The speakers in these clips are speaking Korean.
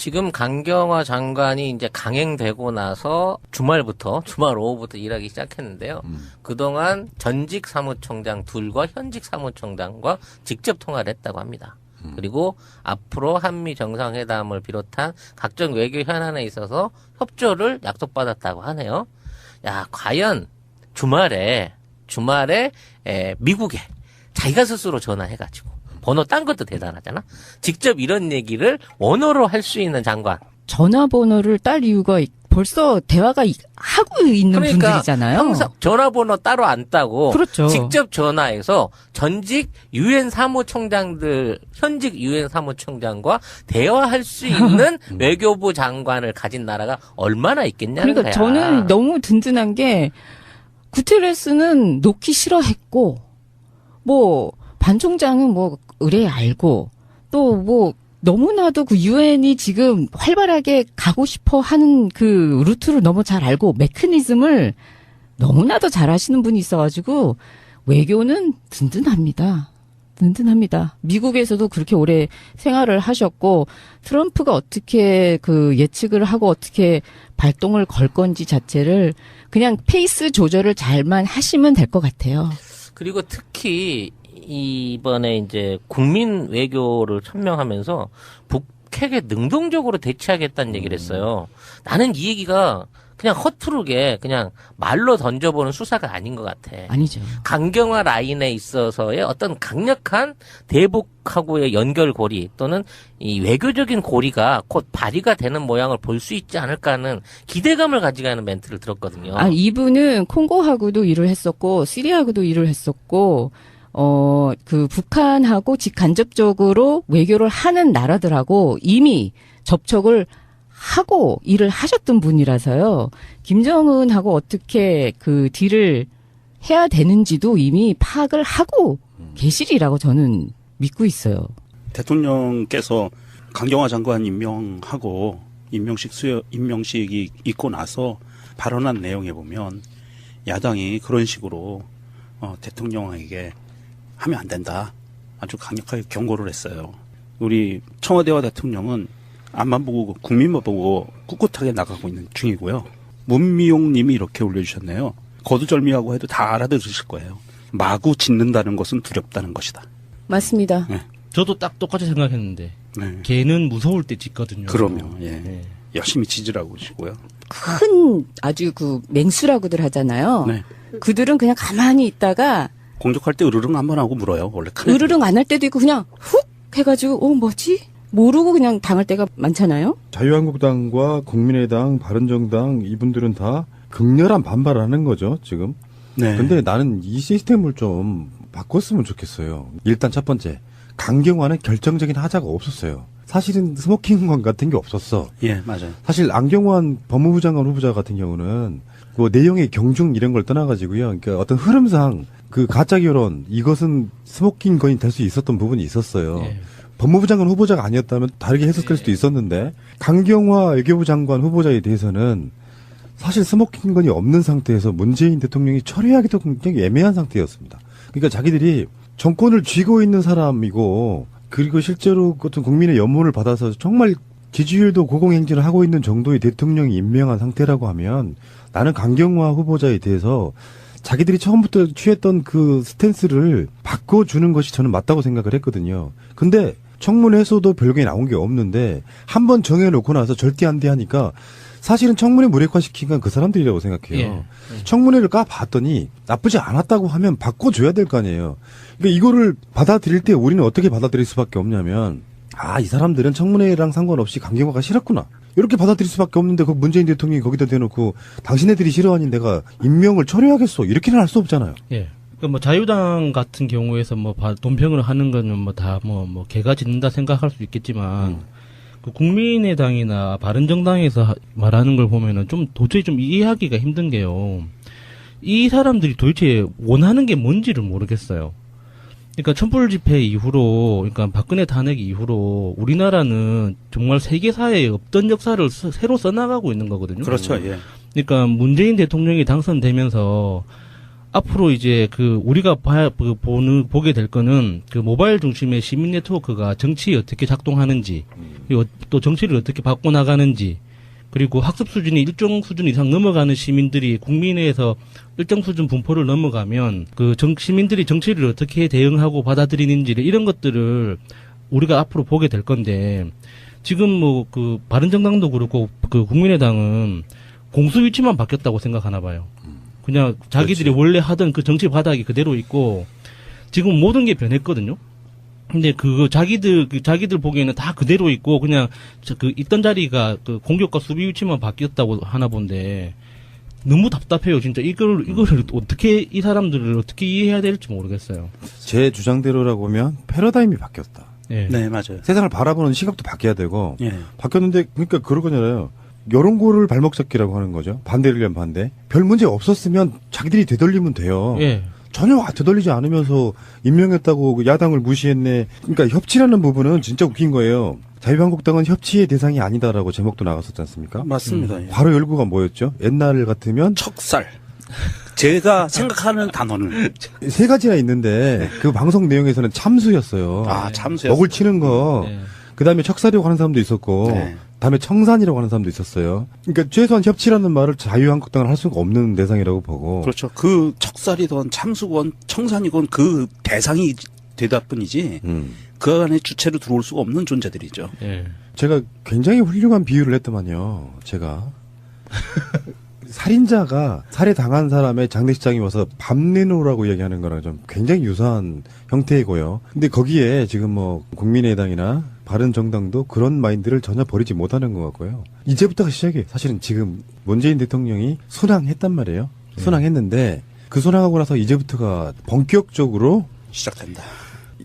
지금 강경화 장관이 이제 강행되고 나서 주말부터 주말 오후부터 일하기 시작했는데요. 그동안 전직 사무총장 둘과 현직 사무총장과 직접 통화를 했다고 합니다. 그리고 앞으로 한미 정상회담을 비롯한 각종 외교 현안에 있어서 협조를 약속받았다고 하네요. 야, 과연 주말에 주말에 에, 미국에 자기가 스스로 전화해가지고 번호 딴 것도 대단하잖아. 직접 이런 얘기를 원어로 할 수 있는 장관. 전화번호를 딸 이유가 있- 벌써 대화가 이- 하고 있는 그러니까 분들이잖아요. 항상 전화번호 따로 안 따고 그렇죠. 직접 전화해서 전직 유엔 사무총장들 현직 유엔 사무총장과 대화할 수 있는 외교부 장관을 가진 나라가 얼마나 있겠냐는 그러니까 거야. 저는 너무 든든한 게 구테레스는 놓기 싫어했고 뭐 반 총장은 뭐 의뢰 알고 또 뭐 너무나도 그 유엔이 지금 활발하게 가고 싶어 하는 그 루트를 너무 잘 알고 메커니즘을 너무나도 잘 하시는 분이 있어가지고 외교는 든든합니다. 든든합니다. 미국에서도 그렇게 오래 생활을 하셨고 트럼프가 어떻게 그 예측을 하고 어떻게 발동을 걸 건지 자체를 그냥 페이스 조절을 잘만 하시면 될 것 같아요. 그리고 특히 이번에 이제 국민 외교를 천명하면서 북핵에 능동적으로 대치하겠다는 얘기를 했어요. 나는 이 얘기가 그냥 허투루게 그냥 말로 던져보는 수사가 아닌 것 같아. 아니죠. 강경화 라인에 있어서의 어떤 강력한 대북하고의 연결고리 또는 이 외교적인 고리가 곧 발휘가 되는 모양을 볼 수 있지 않을까 하는 기대감을 가지고 하는 멘트를 들었거든요. 아, 이분은 콩고하고도 일을 했었고, 시리아하고도 일을 했었고, 어, 그 북한하고 직간접적으로 외교를 하는 나라들하고 이미 접촉을 하고 일을 하셨던 분이라서요. 김정은하고 어떻게 그 딜을 해야 되는지도 이미 파악을 하고 계시리라고 저는 믿고 있어요. 대통령께서 강경화 장관 임명하고 임명식 수여 임명식이 있고 나서 발언한 내용에 보면 야당이 그런 식으로 어, 대통령에게 하면 안 된다. 아주 강력하게 경고를 했어요. 우리 청와대와 대통령은 앞만 보고 국민만 보고 꿋꿋하게 나가고 있는 중이고요. 문미용 님이 이렇게 올려주셨네요. 거두절미하고 해도 다 알아들으실 거예요. 마구 짓는다는 것은 두렵다는 것이다. 맞습니다. 저도 딱 똑같이 생각했는데 네. 걔는 무서울 때 짓거든요. 그럼요. 예. 네. 열심히 지지라고 하시고요. 큰 아주 그 맹수라고들 하잖아요. 네. 그들은 그냥 가만히 있다가 공격할 때 으르릉 한 번 하고 물어요. 원래 큰 으르릉 안 할 때도 있고 그냥 훅 해가지고 어 뭐지 모르고 그냥 당할 때가 많잖아요. 자유한국당과 국민의당, 바른정당 이분들은 다 극렬한 반발을 하는 거죠, 지금. 네. 근데 나는 이 시스템을 좀 바꿨으면 좋겠어요. 일단 첫 번째, 강경화는 결정적인 하자가 없었어요. 사실은 스모킹건 같은 게 없었어. 예, 맞아요. 사실 안경환 법무부 장관 후보자 같은 경우는 그 내용의 경중 이런 걸 떠나가지고요. 그러니까 어떤 흐름상 그 가짜 결혼 이것은 스모킹 건이 될 수 있었던 부분이 있었어요. 예. 법무부 장관 후보자가 아니었다면 다르게 해석할 수도 있었는데 강경화 외교부 장관 후보자에 대해서는 사실 스모킹 건이 없는 상태에서 문재인 대통령이 처리하기도 굉장히 애매한 상태였습니다. 그러니까 자기들이 정권을 쥐고 있는 사람이고 그리고 실제로 어떤 국민의 연문을 받아서 정말 지지율도 고공행진을 하고 있는 정도의 대통령이 임명한 상태라고 하면 나는 강경화 후보자에 대해서 자기들이 처음부터 취했던 그 스탠스를 바꿔주는 것이 저는 맞다고 생각을 했거든요. 근데 청문회에서도 별게 나온 게 없는데 한 번 정해놓고 나서 절대 안 돼 하니까 사실은 청문회 무력화시킨 건 그 사람들이라고 생각해요. 청문회를 까봤더니 나쁘지 않았다고 하면 바꿔줘야 될 거 아니에요. 그러니까 이거를 받아들일 때 우리는 어떻게 받아들일 수밖에 없냐면 아, 이 사람들은 청문회랑 상관없이 강경화가 싫었구나. 이렇게 받아들일 수밖에 없는데 그 문재인 대통령이 거기다 대놓고 당신네들이 싫어하니 내가 임명을 처리하겠어. 이렇게는 할 수 없잖아요. 예. 그뭐 자유당 같은 경우에서 뭐 바- 논평을 하는 거는 뭐다뭐뭐 개가 짖는다 생각할 수 있겠지만 그 국민의당이나 바른정당에서 하- 말하는 걸 보면은 좀 도저히 좀 이해하기가 힘든 게요. 이 사람들이 도대체 원하는 게 뭔지를 모르겠어요. 그러니까 촛불 집회 이후로, 그러니까 박근혜 탄핵 이후로 우리나라는 정말 세계사에 없던 역사를 스- 새로 써나가고 있는 거거든요. 그렇죠. 예. 그러니까 문재인 대통령이 당선되면서 앞으로 이제 그 우리가 봐, 그 보는 보게 될 거는 그 모바일 중심의 시민 네트워크가 정치에 어떻게 작동하는지 그리고 또 정치를 어떻게 바꿔 나가는지 그리고 학습 수준이 일정 수준 이상 넘어가는 시민들이 국민회에서 일정 수준 분포를 넘어가면 그 정, 시민들이 정치를 어떻게 대응하고 받아들이는지를 이런 것들을 우리가 앞으로 보게 될 건데 지금 뭐 그 바른정당도 그렇고 그 국민의당은 공수 위치만 바뀌었다고 생각하나 봐요. 그냥 자기들이 원래 하던 그 정치 바닥이 그대로 있고 지금 모든 게 변했거든요. 근데 그 자기들 그 자기들 보기에는 다 그대로 있고 그냥 저그 있던 자리가 그 공격과 수비 위치만 바뀌었다고 하나 본데 너무 답답해요 진짜 이걸 이거를 어떻게 이 사람들을 어떻게 이해해야 될지 모르겠어요. 제 주장대로라고 하면 패러다임이 바뀌었다. 예. 네, 맞아요. 세상을 바라보는 시각도 바뀌어야 되고 예. 바뀌었는데 그러니까 그러거잖아요. 여론고를 발목 잡기라고 하는 거죠. 반대를 위한 반대. 별 문제 없었으면 자기들이 되돌리면 돼요. 예. 전혀 되돌리지 않으면서 임명했다고 그 야당을 무시했네. 그러니까 협치라는 부분은 진짜 웃긴 거예요. 자유한국당은 협치의 대상이 아니다라고 제목도 나갔었지 않습니까? 맞습니다. 예. 바로 열구가 뭐였죠? 옛날 같으면 척살. 제가 생각하는 단어는 세 가지나 있는데 그 방송 내용에서는 참수였어요. 아 참수였어요. 먹을 치는 거. 예. 그 다음에 척살이라고 하는 사람도 있었고, 네. 다음에 청산이라고 하는 사람도 있었어요. 그러니까 최소한 협치라는 말을 자유한국당은 할 수가 없는 대상이라고 보고. 그렇죠. 그 척살이건 참수건 청산이건 그 대상이 되다 뿐이지 음. 그 안에 주체로 들어올 수가 없는 존재들이죠. 예. 제가 굉장히 훌륭한 비유를 했더만요. 제가 살인자가 살해 당한 사람의 장례식장에 와서 밥 내놓으라고 얘기하는 거랑 좀 굉장히 유사한 형태이고요. 근데 거기에 지금 뭐 국민의당이나 바른 정당도 그런 마인드를 전혀 버리지 못하는 것 같고요. 이제부터가 시작이에요. 사실은 지금 문재인 대통령이 순항했단 말이에요. 순항했는데 그 순항하고 나서 이제부터가 본격적으로 시작된다.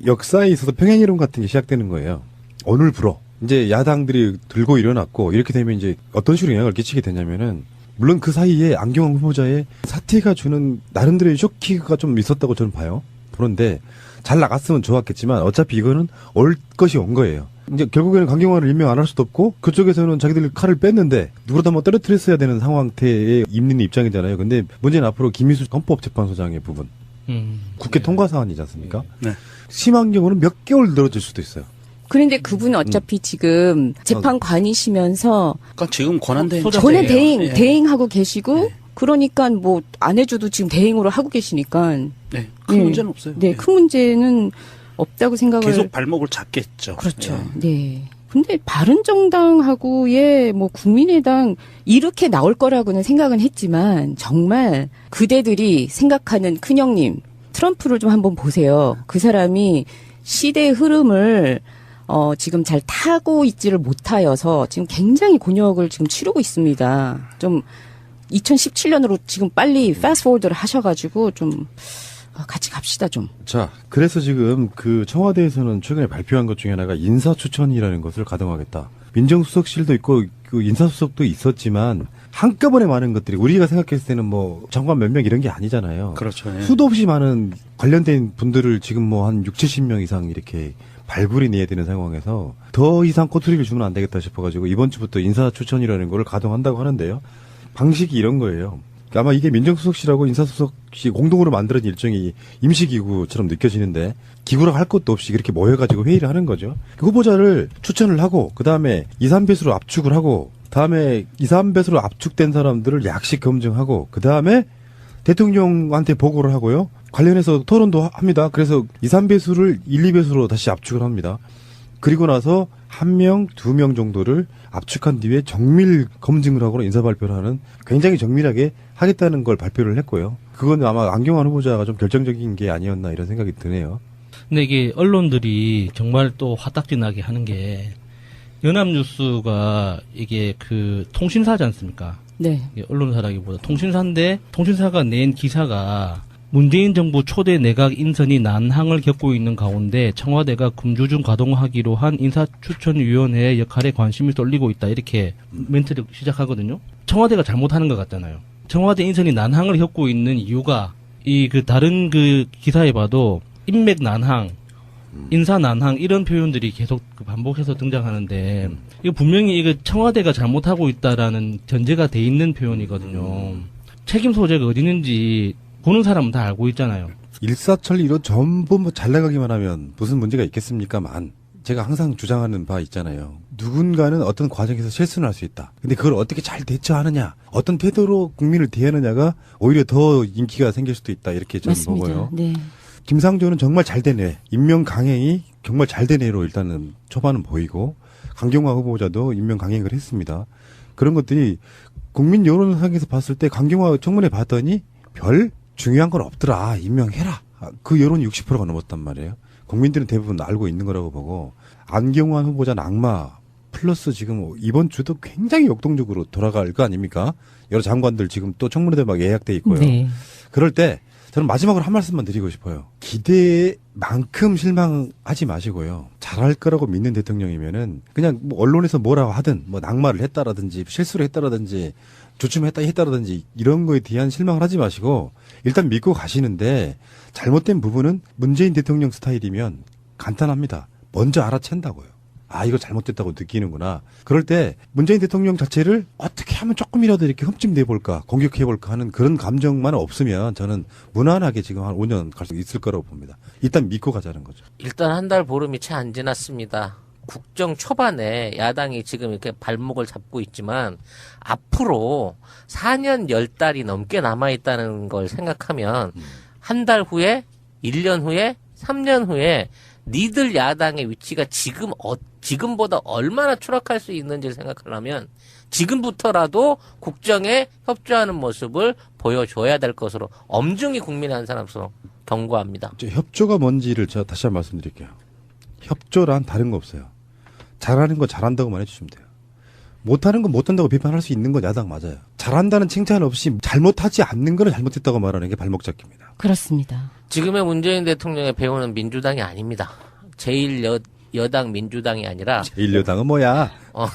역사에 있어서 평행이론 같은 게 시작되는 거예요. 오늘 불어. 이제 야당들이 들고 일어났고 이렇게 되면 이제 어떤 식으로 영향을 끼치게 되냐면은 물론 그 사이에 안경환 후보자의 사태가 주는 나름대로의 쇼키가 좀 있었다고 저는 봐요. 그런데 잘 나갔으면 좋았겠지만 어차피 이거는 올 것이 온 거예요. 이제 결국에는 강경화를 임명 안 할 수도 없고 그쪽에서는 자기들 칼을 뺐는데 누구라도 한번 떨어뜨렸어야 되는 상황태에 있는 입장이잖아요. 근데 문제는 앞으로 김희수 헌법재판소장의 부분 음. 국회 통과 사안이지 않습니까? 네. 심한 경우는 몇 개월 늘어질 수도 있어요. 그런데 그분은 어차피 지금 재판관이시면서 그러니까 지금 권한 대행 소장- 전에 네. 대행 예. 대행하고 계시고 그러니까 뭐 안 해줘도 지금 대행으로 하고 계시니까 네, 큰 예. 문제는 없어요. 네, 예. 큰 문제는 없다고 생각을 계속 발목을 잡겠죠. 그렇죠. 예. 네. 근데 바른정당하고의 뭐 국민의당 이렇게 나올 거라고는 생각은 했지만 정말 그대들이 생각하는 큰형님 트럼프를 좀 한번 보세요. 그 사람이 시대의 흐름을 어 지금 잘 타고 있지를 못하여서 지금 굉장히 곤욕을 지금 치르고 있습니다. 좀 2017년으로 지금 빨리 패스트포워드를 하셔가지고 좀 아, 같이 갑시다 좀. 자, 그래서 지금 그 청와대에서는 최근에 발표한 것 중에 하나가 인사 추천이라는 것을 가동하겠다. 민정수석실도 있고 그 인사수석도 있었지만 한꺼번에 많은 것들이 우리가 생각했을 때는 뭐 장관 몇 명 이런 게 아니잖아요. 그렇죠. 예. 수도 없이 많은 관련된 분들을 지금 뭐 한 6, 70명 이상 이렇게 발굴이 내야 되는 상황에서 더 이상 꼬투리를 주면 안 되겠다 싶어가지고 이번 주부터 인사 추천이라는 걸 가동한다고 하는데요. 방식이 이런 거예요. 그러니까 아마 이게 민정수석실하고 인사수석실 공동으로 만들어진 일종의 임시기구처럼 느껴지는데 기구라고 할 것도 없이 그렇게 모여가지고 회의를 하는 거죠. 그 후보자를 추천을 하고 그 다음에 2, 3배수로 압축을 하고 다음에 2, 3배수로 압축된 사람들을 약식 검증하고 그 다음에 대통령한테 보고를 하고요. 관련해서 토론도 합니다. 그래서 2, 3배수를 1, 2배수로 다시 압축을 합니다. 그리고 나서 한 명, 두 명 정도를 압축한 뒤에 정밀 검증을 하고 인사 발표를 하는 굉장히 정밀하게 하겠다는 걸 발표를 했고요. 그건 아마 안경환 후보자가 좀 결정적인 게 아니었나 이런 생각이 드네요. 근데 이게 언론들이 정말 또 화딱지 나게 하는 게 연합뉴스가 이게 그 통신사지 않습니까? 네. 이게 언론사라기보다 통신사인데 통신사가 낸 기사가 문재인 정부 초대 내각 인선이 난항을 겪고 있는 가운데 청와대가 금주중 가동하기로 한 인사추천위원회의 역할에 관심이 쏠리고 있다 이렇게 멘트를 시작하거든요. 청와대가 잘못하는 것 같잖아요. 청와대 인선이 난항을 겪고 있는 이유가 이 그 다른 그 기사에 봐도 인맥 난항, 인사 난항 이런 표현들이 계속 그 반복해서 등장하는데 이거 분명히 이거 청와대가 잘못하고 있다라는 전제가 돼 있는 표현이거든요. 책임 소재가 어디 있는지 보는 사람은 다 알고 있잖아요. 일사천리로 전부 뭐 잘 나가기만 하면 무슨 문제가 있겠습니까만 제가 항상 주장하는 바 있잖아요. 누군가는 어떤 과정에서 실수를 할 수 있다. 근데 그걸 어떻게 잘 대처하느냐, 어떤 태도로 국민을 대하느냐가 오히려 더 인기가 생길 수도 있다. 이렇게 저는 맞습니다. 보고요. 네. 김상조는 정말 잘 된 애, 임명 강행이 정말 잘 된 애로 일단은 초반은 보이고 강경화 후보자도 임명 강행을 했습니다. 그런 것들이 국민 여론상에서 봤을 때 강경화 청문회 봤더니 별 중요한 건 없더라. 임명해라. 아, 그 여론이 60%가 넘었단 말이에요. 국민들은 대부분 알고 있는 거라고 보고 안경환 후보자는 악마 플러스 지금 이번 주도 굉장히 역동적으로 돌아갈 거 아닙니까? 여러 장관들 지금 또 청문회대 막 예약돼 있고요. 네. 그럴 때 저는 마지막으로 한 말씀만 드리고 싶어요. 기대만큼 실망하지 마시고요. 잘할 거라고 믿는 대통령이면은 그냥 뭐 언론에서 뭐라고 하든 뭐 낙마를 했다라든지 실수를 했다라든지 주춤했다 했다라든지 이런 거에 대한 실망을 하지 마시고 일단 믿고 가시는데 잘못된 부분은 문재인 대통령 스타일이면 간단합니다. 먼저 알아챈다고요. 아, 이거 잘못됐다고 느끼는구나. 그럴 때 문재인 대통령 자체를 어떻게 하면 조금이라도 이렇게 흠집 내볼까, 공격해볼까 하는 그런 감정만 없으면 저는 무난하게 지금 한 5년 갈 수 있을 거라고 봅니다. 일단 믿고 가자는 거죠. 일단 한 달 보름이 채 안 지났습니다. 국정 초반에 야당이 지금 이렇게 발목을 잡고 있지만 앞으로 4년 10달이 넘게 남아있다는 걸 생각하면 한달 후에, 1년 후에, 3년 후에 니들 야당의 위치가 지금 어, 지금보다 얼마나 추락할 수 있는지를 생각하려면 지금부터라도 국정에 협조하는 모습을 보여줘야 될 것으로 엄중히 국민의 한 사람으로서 경고합니다. 협조가 뭔지를 제가 다시 한 번 말씀드릴게요. 협조란 다른 거 없어요. 잘하는 거 잘한다고만 해주시면 돼요. 못하는 거 못한다고 비판할 수 있는 건 야당 맞아요. 잘한다는 칭찬 없이 잘못하지 않는 거를 잘못했다고 말하는 게 발목 잡기입니다. 그렇습니다. 지금의 문재인 대통령의 배우는 민주당이 아닙니다. 제일 여, 여당 민주당이 아니라 일여당은 뭐야? 어,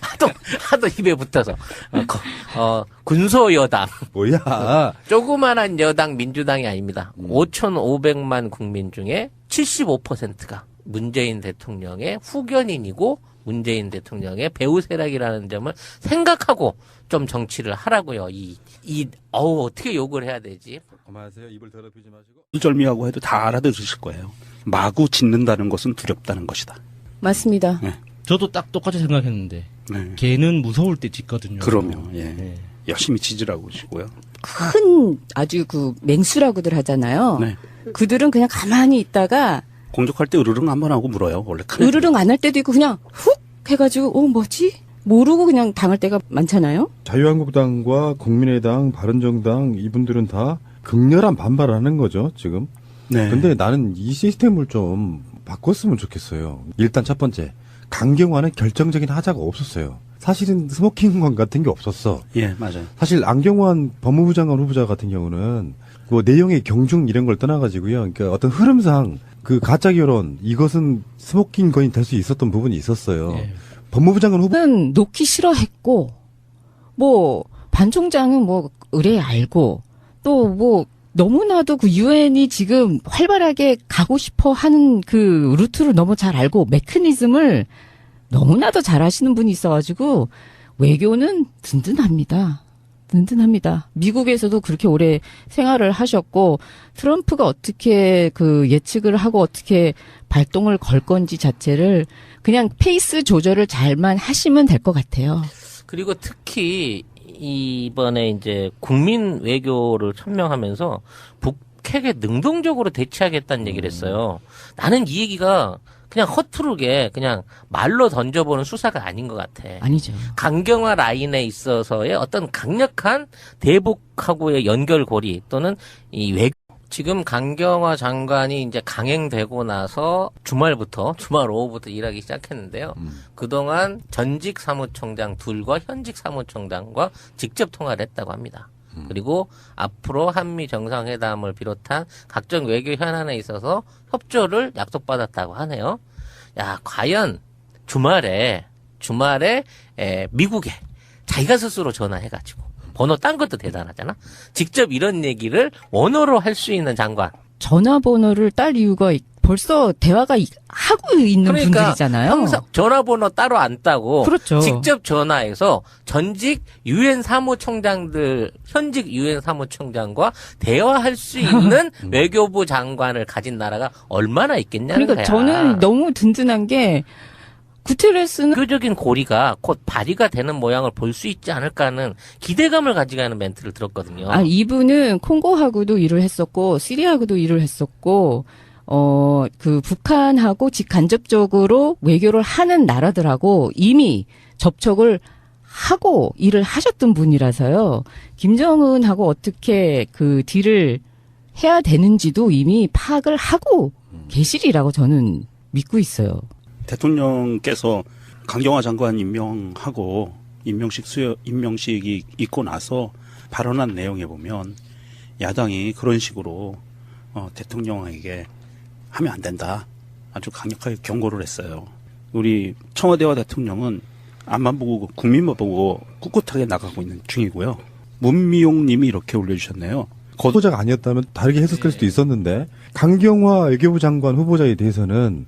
하도 하도 입에 붙어서 어, 거- 어, 군소 여당 뭐야? 조그만한 여당 민주당이 아닙니다. 5,500만 국민 중에 75%가 문재인 대통령의 후견인이고 문재인 대통령의 배우 세력이라는 점을 생각하고 좀 정치를 하라고요. 이, 이, 어우, 어떻게 욕을 해야 되지? 그만하세요. 입을 더럽히지 마시고. 절미하고 해도 다 알아들으실 거예요. 마구 짓는다는 것은 두렵다는 것이다. 맞습니다. 저도 딱 똑같이 생각했는데 네. 개는 무서울 때 짖거든요. 그럼요. 예. 네. 열심히 지지라고 하시고요. 큰 아주 그 맹수라고들 하잖아요. 네. 그들은 그냥 가만히 있다가 공격할 때 으르릉 한 번 하고 물어요. 원래 큰. 으르릉 안 할 때도 있고 그냥 훅 해가지고 어 뭐지 모르고 그냥 당할 때가 많잖아요. 자유한국당과 국민의당, 바른정당 이분들은 다 극렬한 반발을 하는 거죠, 지금. 네. 근데 나는 이 시스템을 좀 바꿨으면 좋겠어요. 일단 첫 번째, 강경화는 결정적인 하자가 없었어요. 사실은 스모킹건 같은 게 없었어. 예, 맞아요. 사실 안경환 법무부 장관 후보자 같은 경우는 그 내용의 경중 이런 걸 떠나가지고요. 그러니까 어떤 흐름상 그 가짜 결혼 이것은 스모킹 건이 될 수 있었던 부분이 있었어요. 예. 법무부 장관 후보 는 놓기 싫어했고 뭐 반 총장은 뭐 의뢰 알고 또 뭐 너무나도 그 유엔이 지금 활발하게 가고 싶어 하는 그 루트를 너무 잘 알고 메커니즘을 너무나도 잘 하시는 분이 있어가지고 외교는 든든합니다. 든든합니다. 미국에서도 그렇게 오래 생활을 하셨고 트럼프가 어떻게 그 예측을 하고 어떻게 발동을 걸 건지 자체를 그냥 페이스 조절을 잘만 하시면 될 것 같아요. 그리고 특히 이번에 이제 국민 외교를 천명하면서 북핵에 능동적으로 대치하겠다는 얘기를 했어요. 나는 이 얘기가 그냥 허투루게 그냥 말로 던져보는 수사가 아닌 것 같아. 아니죠. 강경화 라인에 있어서의 어떤 강력한 대북하고의 연결고리 또는 이 외, 지금 강경화 장관이 이제 강행되고 나서 주말부터, 주말 오후부터 일하기 시작했는데요. 그동안 전직 사무총장 둘과 현직 사무총장과 직접 통화를 했다고 합니다. 그리고 앞으로 한미 정상회담을 비롯한 각종 외교 현안에 있어서 협조를 약속받았다고 하네요. 야, 과연 주말에 주말에 에, 미국에 자기가 스스로 전화해가지고 번호 딴 것도 대단하잖아. 직접 이런 얘기를 원어로 할 수 있는 장관. 전화번호를 딸 이유가 있- 벌써 대화가 이- 하고 있는 그러니까 분들이잖아요. 항상 전화번호 따로 안 따고 그렇죠. 직접 전화해서 전직 유엔 사무총장들 현직 유엔 사무총장과 대화할 수 있는 외교부 장관을 가진 나라가 얼마나 있겠냐는 그러니까 거야. 저는 너무 든든한 게 구테레스는 교적인 고리가 곧 발휘가 되는 모양을 볼 수 있지 않을까 하는 기대감을 가지고 하는 멘트를 들었거든요. 아 이분은 콩고하고도 일을 했었고 시리아하고도 일을 했었고 어 그 북한하고 직간접적으로 외교를 하는 나라들하고 이미 접촉을 하고 일을 하셨던 분이라서요. 김정은하고 어떻게 그 딜을 해야 되는지도 이미 파악을 하고 계시리라고 저는 믿고 있어요. 대통령께서 강경화 장관 임명하고 임명식 수여 임명식이 있고 나서 발언한 내용에 보면 야당이 그런 식으로 어, 대통령에게 하면 안 된다. 아주 강력하게 경고를 했어요. 우리 청와대와 대통령은 앞만 보고 국민만 보고 꿋꿋하게 나가고 있는 중이고요. 문미용 님이 이렇게 올려주셨네요. 거- 후보자가 아니었다면 다르게 해석할 수도 있었는데 강경화 외교부 장관 후보자에 대해서는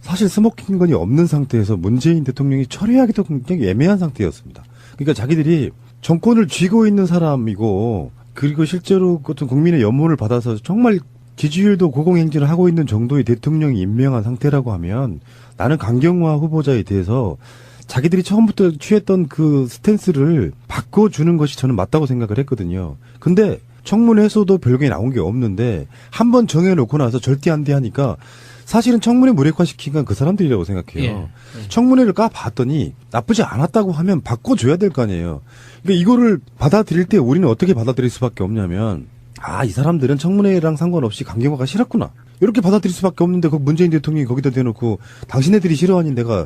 사실 스모킹 건이 없는 상태에서 문재인 대통령이 처리하기도 굉장히 애매한 상태였습니다. 그러니까 자기들이 정권을 쥐고 있는 사람이고 그리고 실제로 어떤 국민의 연문을 받아서 정말 지지율도 고공행진을 하고 있는 정도의 대통령이 임명한 상태라고 하면 나는 강경화 후보자에 대해서 자기들이 처음부터 취했던 그 스탠스를 바꿔주는 것이 저는 맞다고 생각을 했거든요. 근데 청문회에서도 별게 나온 게 없는데 한 번 정해놓고 나서 절대 안 돼 하니까 사실은 청문회 무력화시킨 건 그 사람들이라고 생각해요. 청문회를 까봤더니 나쁘지 않았다고 하면 바꿔줘야 될 거 아니에요. 그러니까 이거를 받아들일 때 우리는 어떻게 받아들일 수밖에 없냐면 아, 이 사람들은 청문회랑 상관없이 강경화가 싫었구나. 이렇게 받아들일 수밖에 없는데 그 문재인 대통령이 거기다 대놓고 당신네들이 싫어하니 내가